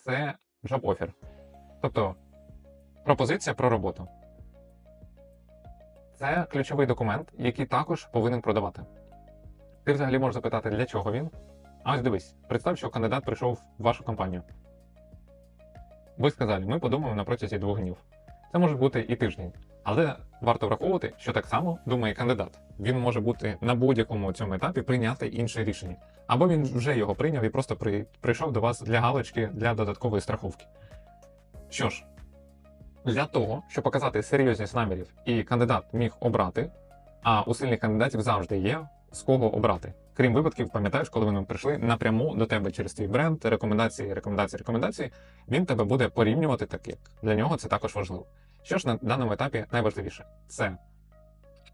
це job offer. Тобто пропозиція про роботу. Це ключовий документ, який також повинен продавати. Ти взагалі можеш запитати, для чого він? А ось дивись, представ, що кандидат прийшов в вашу компанію. Ви сказали, ми подумаємо на протязі двох днів. Це може бути і тиждень. Але варто враховувати, що так само думає кандидат. Він може бути на будь-якому цьому етапі прийняти інше рішення. Або він вже його прийняв і просто при... прийшов до вас для галочки для додаткової страховки. Що ж, для того, щоб показати серйозність намірів і кандидат міг обрати, а у сильних кандидатів завжди є з кого обрати. Крім випадків, пам'ятаєш, коли вони прийшли напряму до тебе через твій бренд, рекомендації, рекомендації, рекомендації, він тебе буде порівнювати так, як для нього це також важливо. Що ж на даному етапі найважливіше? Це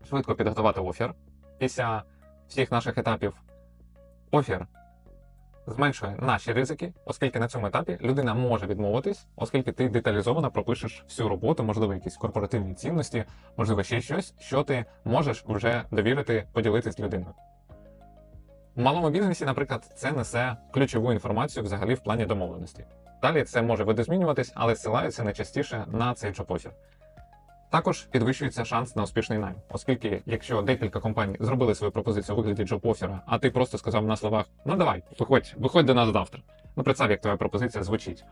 швидко підготувати офер. Після всіх наших етапів офер зменшує наші ризики, оскільки на цьому етапі людина може відмовитись, оскільки ти деталізовано пропишеш всю роботу, можливо, якісь корпоративні цінності, можливо, ще щось, що ти можеш вже довірити, поділитись людиною. В малому бізнесі, наприклад, це несе ключову інформацію взагалі в плані домовленості. Далі це може видозмінюватись, але ссилаються найчастіше на цей джоб-офер. Також підвищується шанс на успішний найм, оскільки якщо декілька компаній зробили свою пропозицію у вигляді джоб-оффера, а ти просто сказав на словах: ну давай, виходь, виходь до нас завтра. Ну представ, як твоя пропозиція звучить.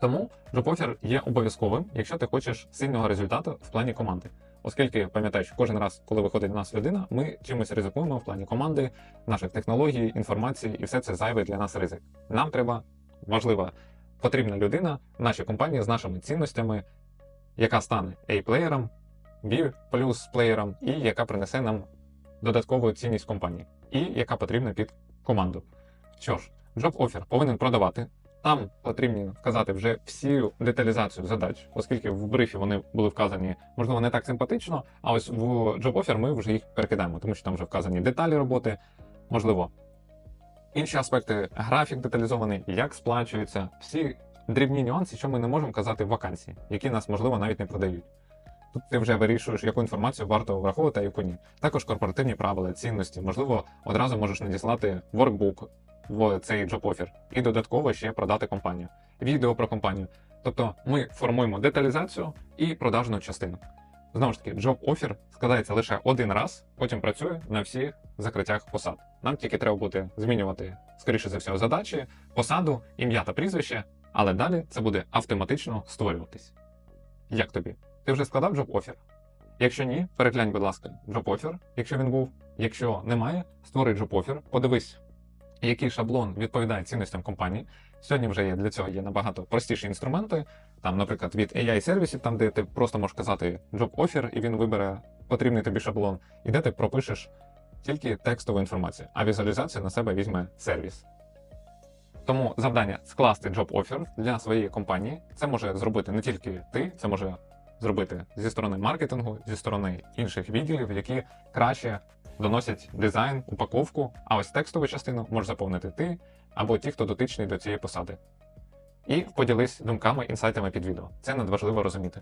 Тому джоб-офер є обов'язковим, якщо ти хочеш сильного результату в плані команди. Оскільки пам'ятаєш, кожен раз, коли виходить до нас людина, ми чимось ризикуємо в плані команди, наших технологій, інформації, і все це зайвий для нас ризик. Нам треба важлива потрібна людина в нашій компанії з нашими цінностями, яка стане A-плеєром, B плюс плеєром, і яка принесе нам додаткову цінність компанії, і яка потрібна під команду. Що ж, Job Offer повинен продавати. Там потрібно вказати вже всю деталізацію задач, оскільки в брифі вони були вказані, можливо, не так симпатично, а ось в Job Offer ми вже їх перекидаємо, тому що там вже вказані деталі роботи, можливо, інші аспекти, графік деталізований, як сплачується, всі дрібні нюанси, що ми не можемо казати в вакансії, які нас, можливо, навіть не продають. Тут ти вже вирішуєш, яку інформацію варто враховувати, а яку ні. Також корпоративні правила, цінності, можливо, одразу можеш надіслати workbook в цей offer і додатково ще продати компанію, відео про компанію. Тобто ми формуємо деталізацію і продажну частину. Знову ж таки, job offer складається лише один раз, потім працює на всіх закриттях посад. Нам тільки треба буде змінювати, скоріше за все, задачі, посаду, ім'я та прізвище, але далі це буде автоматично створюватись. Як тобі? Ти вже складав job offer? Якщо ні, переглянь, будь ласка, job offer, якщо він був. Якщо немає, створи job offer, подивись, який шаблон відповідає цінностям компанії. Сьогодні вже є для цього є набагато простіші інструменти. Там, наприклад, від AI сервісів, там де ти просто можеш казати job offer, і він вибере потрібний тобі шаблон, і де ти пропишеш тільки текстову інформацію, а візуалізацію на себе візьме сервіс. Тому завдання скласти job offer для своєї компанії. Це може зробити не тільки ти, це може зробити зі сторони маркетингу, зі сторони інших відділів, які краще доносять дизайн, упаковку, а ось текстову частину може заповнити ти або ті, хто дотичний до цієї посади. І поділись думками, інсайтами під відео. Це надважливо розуміти.